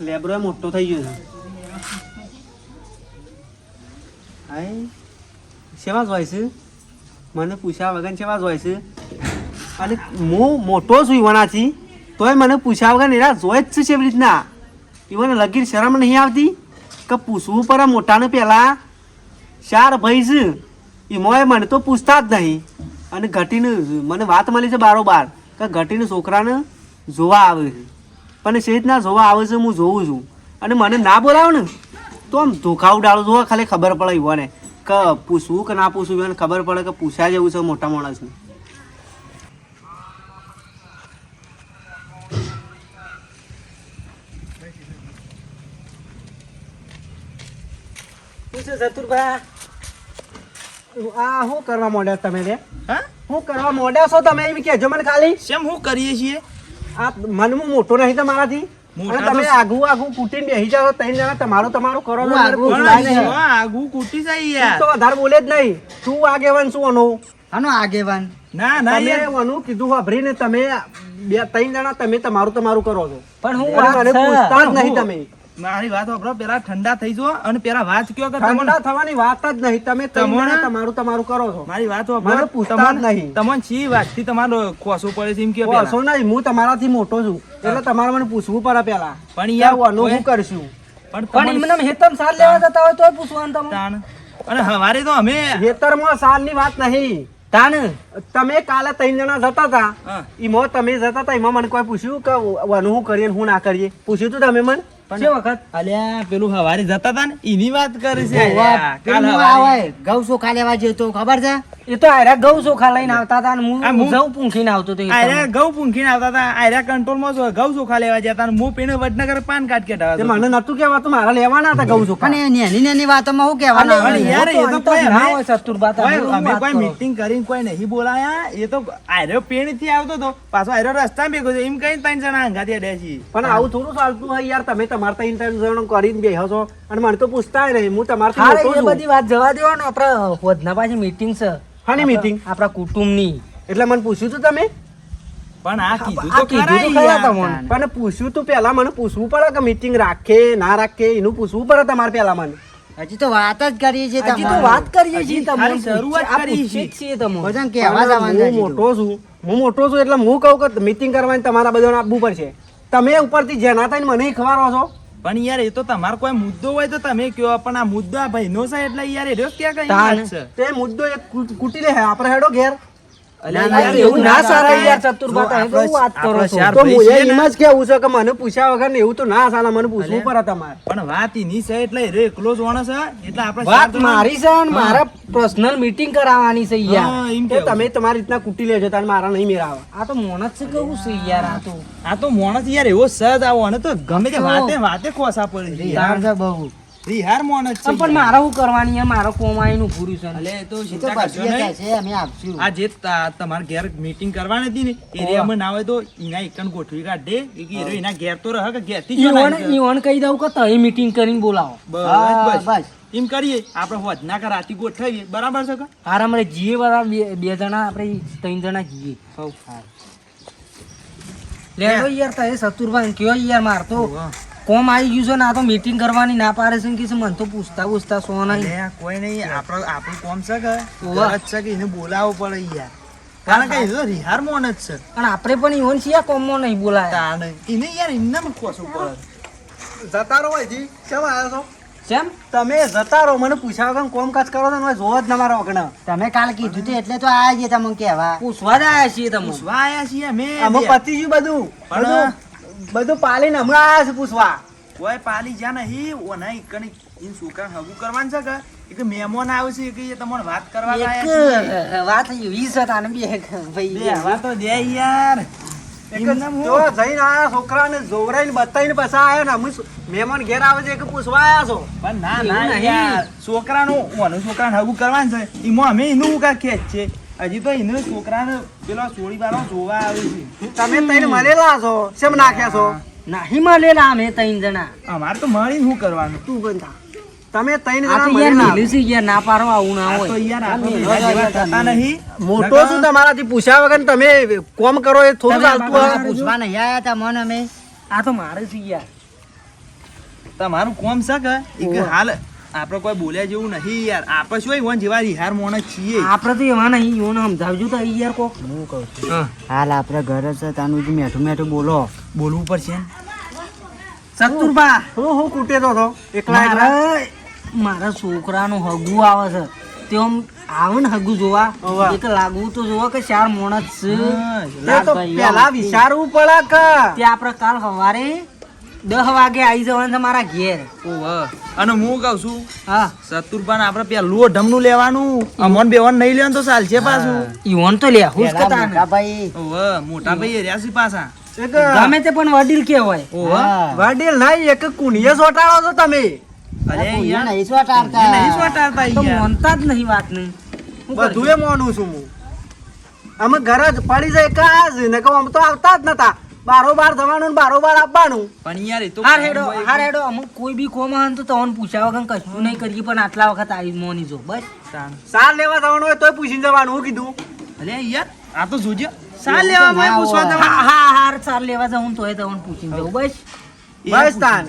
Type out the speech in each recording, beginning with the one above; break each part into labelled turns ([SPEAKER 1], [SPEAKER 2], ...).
[SPEAKER 1] લેબરો મોટો થઈ ગયો છે. શેવા જ હોય છે? મને પૂછ્યા વગર સેવા જ છે. અને હું મોટો છું ઈવણાથી તોય મને પૂછ્યા વગર એના જોઈ જ છે એવી રીતના. ઈવન લગીર શરમ નહીં આવતી? કે પૂછવું પડે મોટાને પહેલાં. ચાર ભાઈ છે. એમાં મને તો પૂછતા જ નહીં. અને ઘટીને મને વાત મળી છે બારોબાર. કે ઘટીને છોકરાને જોવા આવે છે. પણ રીતના જોવા આવે છે હું જોઉં છું. અને મને ના બોલાવો ને તો આમ ધોખા ઉડાડો. જોવા ખાલી ખબર પડે યુવાને કે પૂછવું કે ના પૂછવું એને ખબર પડે કે પૂછ્યા જેવું છે મોટા માણસને ચતુરભા આ શું કરવા મોડ્યા તમે રે
[SPEAKER 2] હા?
[SPEAKER 1] શું કરવા મોડ્યા છો તમે એમ કહેજો મને ખાલી.
[SPEAKER 2] શેમ હું કરીએ છીએ?
[SPEAKER 1] આ મનમાં મોટો નહીં તમારાથી. તમે આગુ આગુ કૂટીને બેસી જાઓ ત્રણ જણા તમારું તમારું કરો
[SPEAKER 3] આગુ
[SPEAKER 2] કૂટી જાય.
[SPEAKER 1] તું તો વધારે બોલે જ નહીં. તું આગેવાન શું અનો
[SPEAKER 3] આનો આગેવાન.
[SPEAKER 2] ના ના
[SPEAKER 1] તમે
[SPEAKER 2] યાર.
[SPEAKER 1] અનું કીધું વાપરીને તમે બે ત્રણ જણા તમે તમારું તમારું કરો છો.
[SPEAKER 3] પણ હું
[SPEAKER 1] મને પૂછતા જ નહીં તમે.
[SPEAKER 2] મારી વાત વાપરો પેલા ઠંડા થઈ જો અને પેલા વાત કયો કે
[SPEAKER 1] ઠંડા થવાની વાત જ નહીં. તમે
[SPEAKER 2] તમને-
[SPEAKER 1] તમારું તમારું કરો છો.
[SPEAKER 2] મારી વાત વાપરો
[SPEAKER 1] પૂછતા નહીં.
[SPEAKER 2] તમને શી વાતથી તમારો કોસો પડે છે એમ
[SPEAKER 1] કે
[SPEAKER 2] કોસો
[SPEAKER 1] નહીં હું તમારાથી મોટો છું. એટલે તમારે મને પૂછવું પડે પેલા.
[SPEAKER 2] પણ યાર
[SPEAKER 1] હું આનું કરશું?
[SPEAKER 2] પણ
[SPEAKER 3] પણ એમને હેતમ સાલ લેવા જતા હોય તો પૂછવાનું
[SPEAKER 2] તમને. અને હવારે તો અમે
[SPEAKER 1] હેતરમાં સાલની વાત નહીં. તમે કાલે ત્રણ જણા જતા હતા.
[SPEAKER 2] હા.
[SPEAKER 1] એમાં તમે જતા હતા એમાં મને કોઈ પૂછ્યું કે વાનું કરીએ હું ના કરીએ? પૂછ્યું તું તમે મને?
[SPEAKER 3] છે વખત?
[SPEAKER 2] અલ્યા પેલું હવારે જતા હતા ને એની વાત કરે છે. કાલ હવારે.
[SPEAKER 3] આવે. ચોખા લેવા જતો ખબર છે? એ તો આયરા ગૌ ચોખા લઈને આવતા હતા ને હું
[SPEAKER 2] હું-
[SPEAKER 3] પૂંખીને આવતો હતો
[SPEAKER 2] આયરા ઘઉં પૂંખીને આવતા હતા આયરા કંટ્રોલમાં જો ઘઉં ચોખા લેવા જતા અને હું પેને વડનગર પાન કાર્ડ કેટા
[SPEAKER 1] તે મને નતું કહેવાતું મારા લેવાના હતા ગૌ ચોખા.
[SPEAKER 3] અને નાની નાની વાતોમાં શું કહેવાનું
[SPEAKER 2] યાર, એ તો કોઈ
[SPEAKER 3] ના
[SPEAKER 2] અમે-
[SPEAKER 3] હોય
[SPEAKER 2] કોઈ
[SPEAKER 3] શું
[SPEAKER 2] અમે કોઈ મીટિંગ કરીને કોઈ નહીં બોલાયા એ તો આયરો પેણથી આવતો હતો પાછો આયરો રસ્તા ભેગો છે એમ કઈ ત્રણ જણા હંગાતી છીએ.
[SPEAKER 1] પણ આવું થોડું ચાલતું હોય યાર તમે તમારા ત્રણ કરીને બેહો છો. અને મને તો પૂછતા નહીં. હું તમારથી મોટો છું.
[SPEAKER 3] બધી વાત જવા દેવાનો. આપણા હોદના પાછી મીટિંગ છે.
[SPEAKER 1] હાની મીટિંગ
[SPEAKER 3] આપણા કુટુંબની.
[SPEAKER 1] એટલે મને પૂછ્યું તું તમે?
[SPEAKER 2] પણ આ કીધું તો
[SPEAKER 3] કીધું
[SPEAKER 2] ખરા
[SPEAKER 3] તો ખરા તમને.
[SPEAKER 1] પણ પૂછ્યું તું પેલા મને પૂછવું પડે કે મીટિંગ રાખે ના રાખે? એનું પૂછવું પડે તમારે પેલા મને.
[SPEAKER 3] હજી તો વાત જ કરીએ છીએ
[SPEAKER 1] હજી તો વાત કરીએ છીએ તમને.
[SPEAKER 3] શરૂઆત કરી છે.
[SPEAKER 1] જ છીએ તમને.
[SPEAKER 3] બધાને કહેવા
[SPEAKER 1] પણ
[SPEAKER 3] જવાનું છે
[SPEAKER 1] હું
[SPEAKER 3] હજી તો.
[SPEAKER 1] મોટો છું. હું મોટો છું એટલે હું કહું કે મીટિંગ કરવાની તમારા બધાને આપવું પડશે. તમે ઉપરથી જેના થઈને મને ખવારો છો?
[SPEAKER 2] પણ યાર એ તો તમારો કોઈ મુદ્દો હોય તો તમે કયો પણ આ મુદ્દો આ ભાઈનો છે એટલે યાર એ રહ્યો ક્યાં કઈ છે?
[SPEAKER 1] તે મુદ્દો એક કુટી કૂટી લે આપણે હેડો ઘેર. મને પૂછ્યા વગર ને એવું તો ના સાલા મને પૂછવું પડે તમારે.
[SPEAKER 2] પણ વાત એની છે એટલે એ એકલો જ માણસ એટલે આપણે
[SPEAKER 3] વાત મારી છે ને મારે પર્સનલ મીટિંગ કરાવવાની છે યાર.
[SPEAKER 1] તમે તમારી રીતના કુટી લેજો તારે મારા નહીં મેળાવા.
[SPEAKER 3] આ તો મોણસ છે કેવું છે યાર આ તો.
[SPEAKER 2] આ તો મોણસ યાર એવો સજ આવો અને તો ગમે તે વાતે વાતે ખોસા પડી
[SPEAKER 3] યાર. બહુ.
[SPEAKER 2] રિહાર માણસ છે
[SPEAKER 3] પણ પણ મારે શું કરવાની મારો કોમાઈ નું પૂરું છે
[SPEAKER 2] અલે તો ચિંતા કરશો નહીં.
[SPEAKER 3] અમે આપશું.
[SPEAKER 2] આ જે તા- ઘેર મીટિંગ કરવાની હતી ને એરિયામાં ના હોય તો એના એકન ગોઠવી કાઢે. કે એરો એના ઘેર તો રહે કે ઘેરથી જ
[SPEAKER 3] ઈવન
[SPEAKER 2] બનાવી છે.
[SPEAKER 3] ઈવન કહી દઉં કે તઈ મીટિંગ કરીને બોલાવો.
[SPEAKER 2] બસ બસ. એમ કરીએ આપણે કે રાતી ગોઠવીએ. બરાબર છે કે?
[SPEAKER 3] હાર અમારે જીએ બધા બે બે જણા આપણે ત્રણ જણા જીએ.
[SPEAKER 2] હઉ.
[SPEAKER 3] લેડો યાર તારે સતુરભાઈ કયો યાર માર તો
[SPEAKER 2] વાહ.
[SPEAKER 3] કોમ આવી ગયું છે ને આ તો મીટિંગ કરવાની ના પાડે છે કે મને તો પૂછતા પૂછતા સો નહીં.
[SPEAKER 2] કોઈ નહીં આપણો આપણું કોમ છે કે. છે કે એને બોલાવવો પડે યાર. કારણ કે એ રિહાર મોન જ છે.
[SPEAKER 3] પણ આપણે પણ ઈવન છીએ કોમમાં નહીં બોલાય.
[SPEAKER 2] એને યાર એમનામાં ખોસવું પડે
[SPEAKER 1] જતા રહો અહીંથી કેમ આવ્યા છો?
[SPEAKER 3] કેમ?
[SPEAKER 1] તમે જતા રહો મને પૂછ્યા વગર કોમકાજ કરો તો જોવો જ ના મારા વગર
[SPEAKER 3] તમે કાલ કીધું હતું એટલે તો આયા છીએ તમને કહેવા પૂછવા જ આયા છીએ તમે.
[SPEAKER 2] પૂછવા આયા છીએ અમે
[SPEAKER 1] અમે પતી ગયું બધું.
[SPEAKER 2] પણ-
[SPEAKER 1] બધું પાલીને હમણાં આવ્યા છે પૂછવા.
[SPEAKER 2] કોઈ પાલી જ્યાં નહીં ઓના ઈકણી ઇન છોકરાને હગુ કરવાનું છે કે એક મહેમાન આવે છે કે એ તમને વાત કરવા છીએ.
[SPEAKER 3] વાત એવી છે તાને બે ભાઈ.
[SPEAKER 2] વાત તો દે યાર.
[SPEAKER 1] જઈને આયા છોકરાને જોવરાઈને બતાવીને પાછા આયા ને અમે મહેમાન ઘેર આવે છે કે પૂછવા આયા છો.
[SPEAKER 2] પણ ના ના
[SPEAKER 3] છોકરા
[SPEAKER 2] યાર. છોકરાનું ઓનું છોકરાને હગું કરવાનું છે. એમાં અમે એનું કા ખેંચ છે? હજી તો એનું છોકરાને પેલો સોળી વાળો જોવા આવે છે.
[SPEAKER 1] તમે તઈને મળેલા છો? શેમ નાખ્યા છો?
[SPEAKER 3] નાહી મળેલા અમે ત્રણ જણા.
[SPEAKER 2] અમારે તો મળી શું કરવાનું?
[SPEAKER 1] તું બંધા તમે તઈને જણા મળેલા.
[SPEAKER 3] લીસી ગયા ના પારો આવું ના
[SPEAKER 2] હોય. તો યાર થતા નહીં.
[SPEAKER 1] મોટો શું તમારાથી પૂછ્યા વગર તમે કોમ કરો એ થોડું ચાલતું હોય
[SPEAKER 3] પૂછવા નહીં આયા તા મને અમે. આ તો મારે છે યાર
[SPEAKER 2] તમારું કોમ છે કે? હાલ આપણે કોઈ બોલ્યા જેવું નહીં યાર. આપણે શું ઈવન જેવા રિહાર મોણ છીએ?
[SPEAKER 3] આપણે તો એવા નહીં યોને સમજાવજો તો યાર કોક.
[SPEAKER 4] હું કહું છું. હાલ આપણે ઘરે છે તાનું જ મેઠું મેઠું બોલો.
[SPEAKER 2] બોલવું પડશે
[SPEAKER 1] સતુરબા હું હું કૂટે તો હતો એકલા એકલા.
[SPEAKER 3] મારા મારા છોકરાનું હગું આવે છે. તે આમ આવે ને હગું જોવા. એક લાગવું તો જોવા કે ચાર મોણસ છે.
[SPEAKER 1] પેલા વિચારવું પડે કે.
[SPEAKER 3] તે આપણે કાલ સવારે દસ વાગે આવી જવાનું છે મારા ઘેર.
[SPEAKER 2] ઓવે. અને હું કહું છું
[SPEAKER 3] હા.
[SPEAKER 2] સતુરપાન આપણે પેલું ઢમનું લેવાનું. અમોન બેવાન નહીં લેવાનું તો ચાલશે પાછું.
[SPEAKER 3] ઈવન તો લે હું કતા ને.
[SPEAKER 4] ભાઈ.
[SPEAKER 2] ઓવે, મોટા ભાઈ રેસી પાછા.
[SPEAKER 3] ગમે તે પણ વડીલ કેવાય
[SPEAKER 2] ઓવે.
[SPEAKER 1] વડીલ નહીં એક કુણીએ સોટાડો છો તમે.
[SPEAKER 2] અરે યાર.
[SPEAKER 4] નહીં શું
[SPEAKER 2] નહીં સ્વાટાડતા
[SPEAKER 3] તો. મોનતા જ નહીં વાત નહીં
[SPEAKER 1] બધું એ મોનું છું હું. અમે ઘર જ પડી જાય કાજ ને કહું આમ તો આવતા જ નતા. બારોબાર થવાનું ને બારોબાર આપવાનું.
[SPEAKER 2] પણ યાર એ તો
[SPEAKER 3] હાર હેડો હાર હેડો અમુક કોઈ બી કોમ હન તો તમને પૂછ્યા વગર કશું નહીં કરીએ પણ આટલા વખત આવી મોની જો બસ.
[SPEAKER 1] સાર. લેવા જવાનું હોય તોય પૂછીને જવાનું હું કીધું.
[SPEAKER 2] અરે યાર આ તો જોજો. સાર લેવા માં પૂછવા જવાનું.
[SPEAKER 3] હા હાર સાર લેવા જાઉં તોય તમને પૂછીને જવું બસ.
[SPEAKER 1] બસ તાન.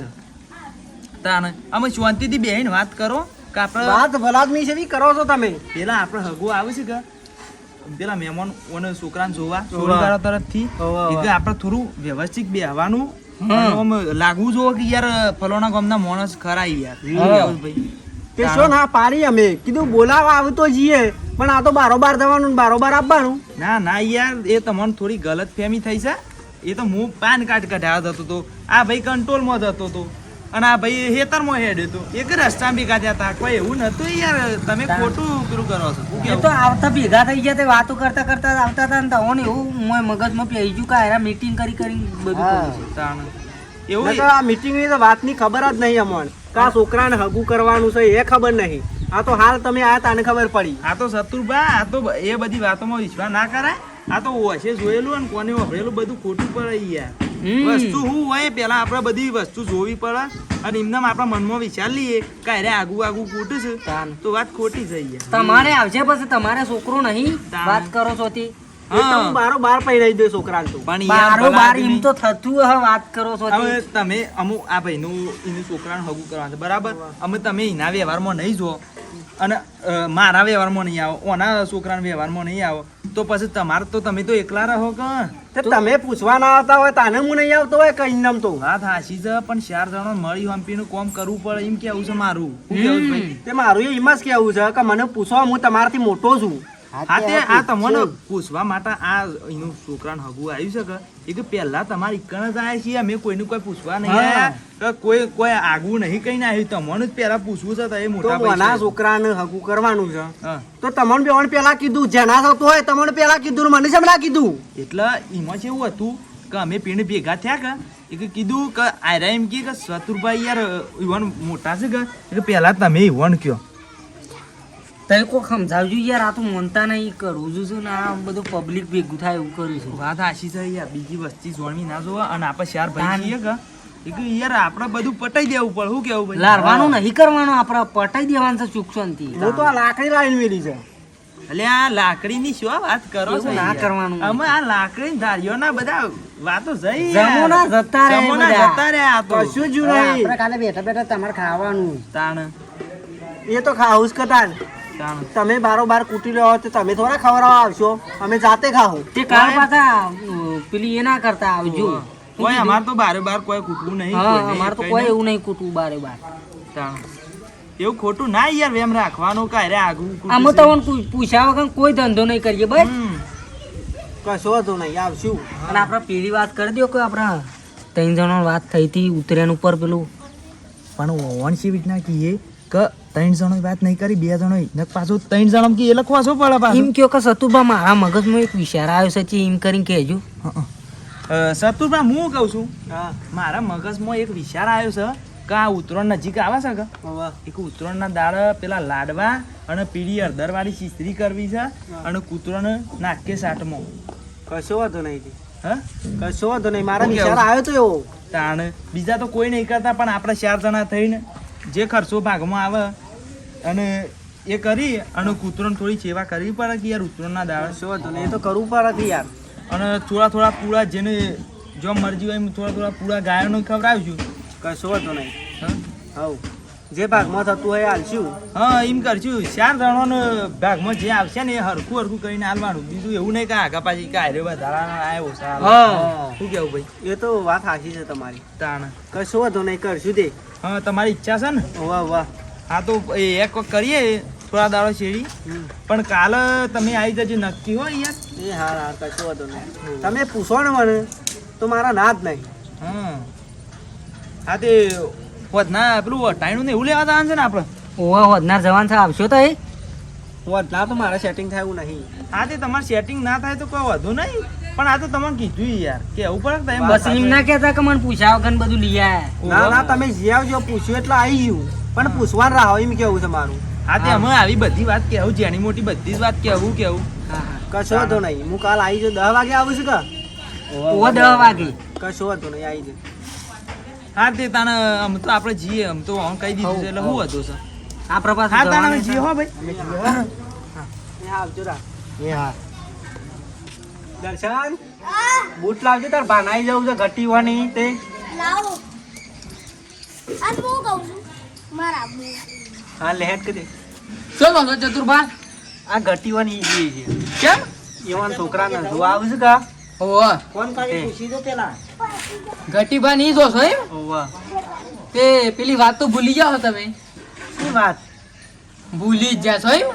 [SPEAKER 2] તાન અમે શાંતિથી બેહીને વાત કરો કે આપણે
[SPEAKER 1] વાત ભલાદમી છે બી કરો છો તમે.
[SPEAKER 2] પેલા આપણે હગો આવે છે કે? પેલા મહેમાન અને છોકરાને જોવા. છોકરા તરફથી.
[SPEAKER 1] હોવે, હોવે.
[SPEAKER 2] એ કે આપણે થોડું વ્યવસ્થિત બેહવાનું. લાગવું જોવો કે યાર ફલોના ગામના માણસ ખરા યાર.
[SPEAKER 1] તે શું ના પારી અમે. કીધું બોલાવા આવતો જઈએ. પણ આ તો બારોબાર જવાનું બારોબાર આપવાનું.
[SPEAKER 2] ના ના યાર એ તમને થોડી ગલત ફેમી થઈ છે. એ તો હું પાન કાર્ડ કઢાવતો હતો. તો આ ભાઈ કંટ્રોલમાં જતો હતો અને આ ભાઈ હેતરમાં હેડ હતો. એક રસ્તા ભેગા કાઢ્યા હતા. કોઈ એવું નતું યાર. તમે ખોટું પેલું કરો છો.
[SPEAKER 3] એ તો આવતા ભેગા થઈ ગયા તે વાતો કરતા કરતા આવતા હતા ને તોને એવું મોય મગજમાં પેઈ ગયું કે હારા મીટિંગ કરી કરી બધું.
[SPEAKER 2] તાણ. એવું
[SPEAKER 1] તો આ મીટિંગની તો વાતની ખબર જ નહીં અમણ. કા છોકરાને હગું કરવાનું છે એ ખબર નહીં. આ તો હાલ તમે આ તાને ખબર પડી.
[SPEAKER 2] આ તો શત્રુભા આ તો એ બધી વાતોમાં વિશ્વાસ ના કરાય. આ તો ઓછે જોયેલું અને કોને વાપરેલું બધું ખોટું પડે યાર. વસ્તુ શું હોય પેલા આપણે બધી વસ્તુ જોવી પડે અને એમને આપણા મનમાં વિચાર લઈએ કે અરે આગુ આગુ ખોટું છે. તો વાત ખોટી થઈ જાય.
[SPEAKER 3] તમારે આવશે પછી તમારે છોકરો નહીં. વાત કરો છો તે
[SPEAKER 1] બારો બાર પહેરાઈ દે તો.
[SPEAKER 2] પણ
[SPEAKER 3] બારો બાર એમ તો થતું હવે વાત કરો છો
[SPEAKER 2] હવે તમે અમુક આ ભાઈનું એનું છોકરાનું હગું કરવાનું બરાબર? અમે તમે એના વ્યવહારમાં નહીં જો અને મારા વ્યવહારમાં નહીં આવો ઓના છોકરાના વ્યવહારમાં નહીં આવો. તો પછી તમારે તો તમે તો એકલા રહો કે?
[SPEAKER 1] તમે પૂછવા ના આવતા હોય તાને હું નહીં આવતો હોય કઈ નામ તો.
[SPEAKER 2] હા થાશી છે પણ ચાર જણો મળી હંપીનું કોમ કરવું પડે એમ કેવું છે મારું?
[SPEAKER 1] તે મારું એમાં એમ જ કેવું છે કે મને પૂછવા હું તમારાથી મોટો છું.
[SPEAKER 2] હા આ તમને પૂછવા માટે આ એનું છોકરાનું હગું આવ્યું છે કે? એ કે પહેલા તમારી ઇકણ જ આવ્યા છીએ અમે કોઈનું કોઈ પૂછવા નહીં. આવ્યા કે કોઈ કોઈ આગું નહીં કઈ ના આવ્યું. તમને જ પહેલા પૂછવું છે તો એ મોટા
[SPEAKER 1] મના છોકરાને હગું કરવાનું છે. તો તમને પેલા કીધું જેના થતું હોય તમને પેલા કીધું મને શેમ કીધું?
[SPEAKER 2] એટલે એમાં છે એવું હતું કે અમે પીણ ભેગા થયા કે એ કીધું કે આયરા એમ કે શત્રુભાઈ યાર યુવાન મોટા છે કે? પેલા કે પહેલા તમે યુવાન કયો.
[SPEAKER 3] તમે કોક સમજાવજો યાર આ તો મનતા નહીં કરું. છું છું ને આ બધું પબ્લિક ભેગું થાય એવું કરું છું.
[SPEAKER 2] વાત આશી છે યાર બીજી વસ્તી જોડવી ના જોવા અને આપણે ચાર ભાઈ છીએ કે? એ કે યાર આપણે બધું પટાઈ દેવું પડે શું કેવું ભાઈ
[SPEAKER 3] લારવાનું નહીં કરવાનું આપણે પટાઈ દેવાનું છે ચૂકશનથી.
[SPEAKER 1] હું તો આ લાકડી લાવીને મેલી છે.
[SPEAKER 2] એટલે આ લાકડીની શું વાત કરો છો
[SPEAKER 3] ના કરવાનું.
[SPEAKER 2] અમે આ લાકડી ધારીઓના બધા વાતો જઈ.
[SPEAKER 3] જમોના જતા રહે
[SPEAKER 2] જમોના જતા રહે આ તો.
[SPEAKER 1] શું જ નહીં.
[SPEAKER 4] આપણે કાલે બેઠા બેઠા તમારે ખાવાનું.
[SPEAKER 2] તાણ.
[SPEAKER 1] એ તો ખાવું જ
[SPEAKER 2] તાણ
[SPEAKER 1] તમે બારોબાર કૂટી રહ્યો તો તમે થોડા ખવડાવવા આવશો. અમે જાતે ખાઓ
[SPEAKER 3] તે કાર પાછા પેલી એ ના કરતા આવજો
[SPEAKER 2] કોઈ અમાર તો બારે બાર કોઈ કૂટવું નહીં
[SPEAKER 3] હા અમારે તો
[SPEAKER 2] કોઈ
[SPEAKER 3] એવું નહીં કૂટવું બારે બાર
[SPEAKER 2] એવું ખોટું ના યાર વેમ રાખવાનું કાય રે આગું છે.
[SPEAKER 3] તમને પૂછ્યા વગર કોઈ ધંધો નહીં કરીએ બસ.
[SPEAKER 1] કશો વાંધો નહીં આવશું.
[SPEAKER 3] અને આપણે પેલી વાત કરી દો કે આપણે ત્રણ જણો વાત થઈ હતી ઉતરેન ઉપર પેલું.
[SPEAKER 2] પણ ઓવન શી ના કહીએ કે ત્રણ જણો વાત નહીં કરી બે જણો ને પાછું ત્રણ જણો કે એ લખવા છો પડે પાછું?
[SPEAKER 3] એમ કયો કે સતુભા મારા મગજમાં એક વિચાર આવ્યો છે ચી એમ કરીને કહેજો.
[SPEAKER 2] સતુભા હું કહું છું? મારા મગજમાં એક વિચાર આવ્યો છે કે આ ઉત્તરાયણ નજીક આવે છે કે? એક ઉત્તરાયણના દાડે પેલા લાડવા અને પીળી હળદરવાળી ચીસરી કરવી છે અને કૂતરોને નાકે સાટમાં.
[SPEAKER 1] કશો વાંધો નહીં
[SPEAKER 2] હા?
[SPEAKER 1] કશો વાંધો નહીં. મારા વિચાર આવ્યો તો એવો.
[SPEAKER 2] તાણ. બીજા તો કોઈ નહીં કરતા પણ આપણે ચાર જણા થઈને જે ખર્ચો ભાગમાં આવે અને એ કરી અને કૂતરોને થોડી સેવા કરવી પડે કે યાર ઉત્તરાયણના દાડે.
[SPEAKER 1] વાંધો નહીં એ તો કરવું પડે યાર.
[SPEAKER 2] અને થોડા થોડા પૂળા જેને જો મરજી હોય એમ થોડા થોડા પૂળા ગાયોને ખવડાવશું.
[SPEAKER 1] કશો વાંધો નહીં.
[SPEAKER 2] હા?
[SPEAKER 1] હવ. જે ભાગમાં થતું હોય હાલશું.
[SPEAKER 2] હા એમ કરશું. ચાર જણાનો ભાગમાં જે આવશે ને એ હરખું હરખું કરીને હાલવાનું. બીજું એવું નહીં કે આગા પાછી કે આયરે વધારાના આય
[SPEAKER 1] હા.
[SPEAKER 2] શું કેવું ભાઈ?
[SPEAKER 1] એ તો વાત સાચી છે તમારી.
[SPEAKER 2] તાણ.
[SPEAKER 1] કશો વાંધો નહીં કરશું તે.
[SPEAKER 2] હા તમારી ઈચ્છા છે ને?
[SPEAKER 1] વાહ વાહ.
[SPEAKER 2] હા તો એક વખત કરીએ થોડા દાડો શેરી. પણ કાલે તમે આવી જજો નક્કી હો યાર
[SPEAKER 1] એ હા હા કશો વાંધો નહીં. તમે પૂછો ને મને તો મારા ના જ નહીં.
[SPEAKER 2] હા. હા તે વધના પેલું વટાણું ને એવું લેવા જવાનું છે ને આપણે?
[SPEAKER 5] ઓવા વધનાર જવાન છે આવશો તો એ
[SPEAKER 1] વધના તો મારે સેટિંગ થાય એવું નહીં.
[SPEAKER 2] હા તે તમારે સેટિંગ ના થાય તો કોઈ વધુ નહીં. પણ આ તો તમને કીધું યાર કે એવું પડે તમે
[SPEAKER 5] બસ એમ ના કહેતા કે મને પૂછ્યા કે બધું લઈ આયા.
[SPEAKER 1] ના ના તમે જી આવજો પૂછ્યું એટલે આવી ગયું. પણ પૂછવાનું રાહો એમ કેવું છે મારું?
[SPEAKER 2] હા તે અમે આવી બધી વાત કેવું જેની મોટી બધી જ વાત કેવું કેવું.
[SPEAKER 5] હા હા.
[SPEAKER 1] કશો વાંધો નહીં. હું કાલ આવી જો દસ વાગે આવું છું કે?
[SPEAKER 5] ઓ દસ વાગે.
[SPEAKER 1] કશો વાંધો નહીં આવી જાય
[SPEAKER 2] હા તે તાને આમ તો આપણે જીએ આમ તો આમ કહી દીધું છે એટલે શું હતું સર?
[SPEAKER 5] આ પ્રભાસ
[SPEAKER 2] હા તાને જીએ હો ભાઈ.
[SPEAKER 1] એ હા આવજો રા
[SPEAKER 4] એ હા
[SPEAKER 1] દર્શન? બૂટ લાવજો તાર ભાનાઈ જવું છે ઘટીવાની તે.
[SPEAKER 6] લાવો. આજ હું કહું છું મારા આબુ
[SPEAKER 1] હા લેટ કરી
[SPEAKER 5] શું ચતુરભા
[SPEAKER 1] આ ઘટીવાની ઈ છે.
[SPEAKER 5] કેમ?
[SPEAKER 1] એવાન છોકરા ને જોવા આવું કા? કોણ ખાલી પૂછી દો પેલા.
[SPEAKER 5] ઘટીભા નહીં જોશો એમ? તે પેલી વાત તો ભૂલી જાઓ તમે.
[SPEAKER 1] શું વાત?
[SPEAKER 5] ભૂલી જ જાશો એમ?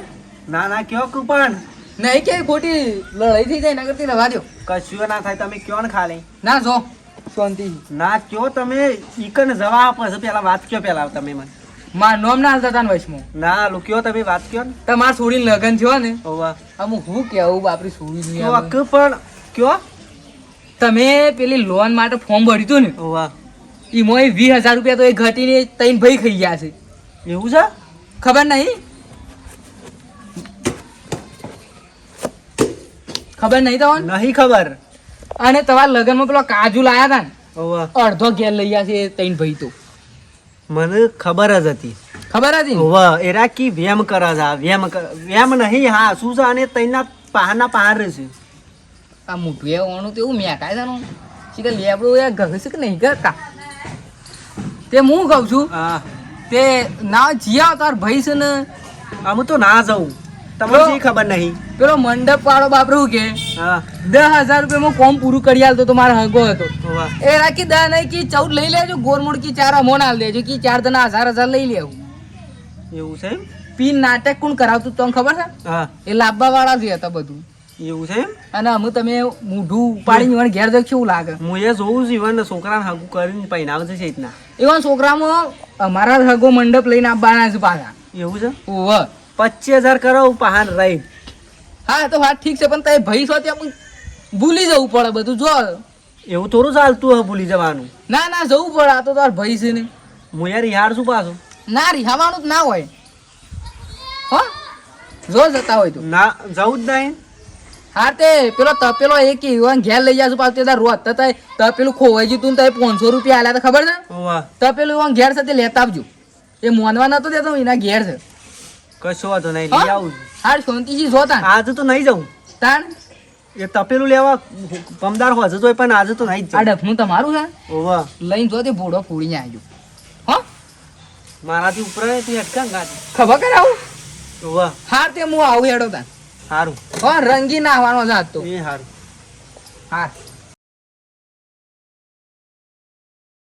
[SPEAKER 1] ના ના કયો કૃપણ
[SPEAKER 5] નહીં કે ખોટી લડાઈ થઈ જાય નગરથી રવા દો.
[SPEAKER 1] કશું ના થાય તમે કયો ને ખાલી?
[SPEAKER 5] ના જો. શાંતિ.
[SPEAKER 1] ના કયો તમે? ઈકન જવા આપો છો પેલા વાત કયો પેલા તમે મને.
[SPEAKER 5] માર નોમ ના હાલતા તા વચમાં
[SPEAKER 1] ના લો કયો તમે વાત કયો ને?
[SPEAKER 5] તમાર છોડીને લગન થયો ને
[SPEAKER 1] ઓવા
[SPEAKER 5] અમુક હું કેવું બાપરી છોડી
[SPEAKER 1] પણ? કયો?
[SPEAKER 5] તમે પેલી લોન માટે ફોર્મ ભર્યું હતું ને? એમાં વીસ હજાર રૂપિયા તો એ ઘટીને ત્રણ ભાઈ ખાઈ ગયા છે.
[SPEAKER 1] એવું છે?
[SPEAKER 5] ખબર નહીં? ખબર નહીં તમને
[SPEAKER 1] નહીં ખબર.
[SPEAKER 5] અને તમારા લગ્નમાં પેલો કાજુ લાયા હતા ને? અડધો ઘેર લઈ ગયા છે તૈન ભાઈ તો.
[SPEAKER 1] મને ખબર જ હતી.
[SPEAKER 5] ખબર હતી ને?
[SPEAKER 1] એરા કી વેમ કરા જા વેમ વેમ નહીં હા શું છે? અને તૈના પહાડના પહાડ છે
[SPEAKER 5] આ મોટું ઓણું તો એવું મેકાય છે ને લેબડું એ ઘર છે કે નહીં? કરતા તે હું કહું છું
[SPEAKER 1] હા.
[SPEAKER 5] તે ના જીયા તાર ભાઈ છે ને?
[SPEAKER 1] આમ તો ના જવું. તમને ખબર નહીં?
[SPEAKER 5] પેલો મંડપ વાળો બાપરું કે દસ હજાર રૂપિયામાં કોમ પૂરું કરી આલતો તો મારો હગો હતો. એ રાખી દા નહીં કે ચૌદ લઈ લેજો ગોરમોડ કી ચાર અમોન આલ દેજો કે ચાર તને હજાર હજાર લઈ લેવું.
[SPEAKER 1] એવું છે
[SPEAKER 5] પી નાટક કોણ કરાવતું તમને ખબર છે?
[SPEAKER 1] હા.
[SPEAKER 5] એ લાંબા વાળા જ હતા બધું.
[SPEAKER 1] એવું છે
[SPEAKER 5] અને અમે તમે મૂઢું ઉપાડીને મને ઘેર જાય કેવું લાગે?
[SPEAKER 1] હું એ જોઉં છું ઇવન છોકરાને હગું કરીને પહેરાવે છે રીતના.
[SPEAKER 5] એવા છોકરામાં અમારા હગો મંડપ લઈને આવવાના છે પાછા.
[SPEAKER 1] એવું છે?
[SPEAKER 5] ઓહ
[SPEAKER 1] પચીસ હજાર કરો પહાર રહી.
[SPEAKER 5] હા તો વાત ઠીક છે પણ તે ભાઈ છો ત્યાં પણ ભૂલી જવું પડે બધું જો.
[SPEAKER 1] એવું થોડું ચાલતું હવે ભૂલી જવાનું.
[SPEAKER 5] ના ના જવું પડે આ તો તાર ભાઈ છે ને.
[SPEAKER 1] હું યાર યાર છું પાછું.
[SPEAKER 5] ના રિહાવાનું જ ના હોય. હો? જો જતા હોય તો.
[SPEAKER 1] ના જવું જ નહીં.
[SPEAKER 5] હા તે પેલો તપેલો એક યુવાન ઘેર લઈ જાશું પાછું તે રોત તય તપેલું ખોવાઈ જતું ને તય પાંચસો રૂપિયા આલ્યા તો ખબર છે?
[SPEAKER 1] ઓવા.
[SPEAKER 5] તપેલું યુવાન ઘેર તે લેતા આવજો. એ મોનવા નતો દેતો એના ઘેર છે.
[SPEAKER 1] કશો વાંધો નહીં લઈ આવું. છું.
[SPEAKER 5] હાર શાંતિથી જોતા
[SPEAKER 1] આજે તો નહીં જાઉં.
[SPEAKER 5] તાણ?
[SPEAKER 1] એ તપેલું લેવા પમદાર હોય તો પણ આજે તો નહીં જ
[SPEAKER 5] આ
[SPEAKER 1] જવું
[SPEAKER 5] ડફનું તમારું છે?
[SPEAKER 1] ઓવા.
[SPEAKER 5] લઈને જો તે ભોડો ફોડીને આવજો. હો?
[SPEAKER 1] મારાથી ઉપર તું અટકા
[SPEAKER 5] ખબર કરાવું?
[SPEAKER 1] ઓવા.
[SPEAKER 5] હાર તે હું આવું હેડો તાન
[SPEAKER 1] સારું
[SPEAKER 5] હો રંગી નાખવાનો છે તો.
[SPEAKER 1] એ સારું
[SPEAKER 5] હા.